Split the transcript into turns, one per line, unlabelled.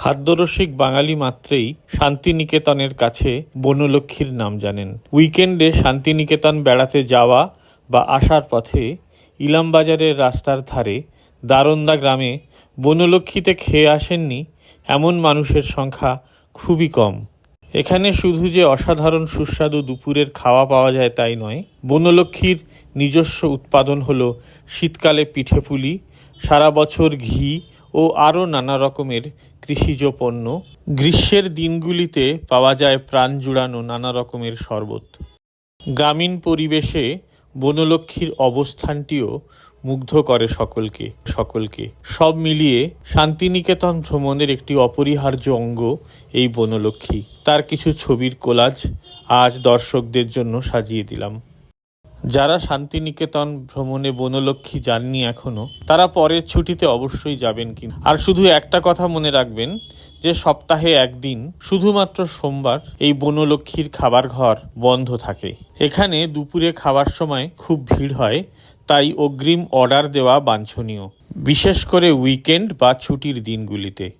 খাদ্যরসিক বাঙালি মাত্রেই শান্তিনিকেতনের কাছে বনলক্ষ্মীর নাম জানেন। উইকেন্ডে শান্তিনিকেতন বেড়াতে যাওয়া বা আসার পথে ইলামবাজারের রাস্তার ধারে দারন্দা গ্রামে বনলক্ষ্মীতে খেয়ে আসেননি এমন মানুষের সংখ্যা খুবই কম। এখানে শুধু যে অসাধারণ সুস্বাদু দুপুরের খাওয়া পাওয়া যায় তাই নয়, বনলক্ষ্মীর নিজস্ব উৎপাদন হলো শীতকালে পিঠেপুলি, সারা বছর ঘি ও আরও নানা রকমের কৃষিজ পণ্য গ্রীষ্মের দিনগুলিতে পাওয়া যায় প্রাণ জুড়ানো নানা রকমের শরবত। গ্রামীণ পরিবেশে বনলক্ষ্মীর অবস্থানটিও মুগ্ধ করে সকলকে সকলকে। সব মিলিয়ে শান্তিনিকেতন ভ্রমণের একটি অপরিহার্য অঙ্গ এই বনলক্ষ্মী। তার কিছু ছবির কোলাজ আজ দর্শকদের জন্য সাজিয়ে দিলাম। যারা শান্তিনিকেতন ভ্রমণে বনলক্ষ্মী যাননি এখনও, তারা পরের ছুটিতে অবশ্যই যাবেন কিন্তু। আর শুধু একটা কথা মনে রাখবেন, যে সপ্তাহে একদিন, শুধুমাত্র সোমবার, এই বনলক্ষ্মীর খাবার ঘর বন্ধ থাকে। এখানে দুপুরে খাওয়ার সময় খুব ভিড় হয়, তাই অগ্রিম অর্ডার দেওয়া বাঞ্ছনীয়। বিশেষ করে উইকেন্ড বা ছুটির দিনগুলিতে।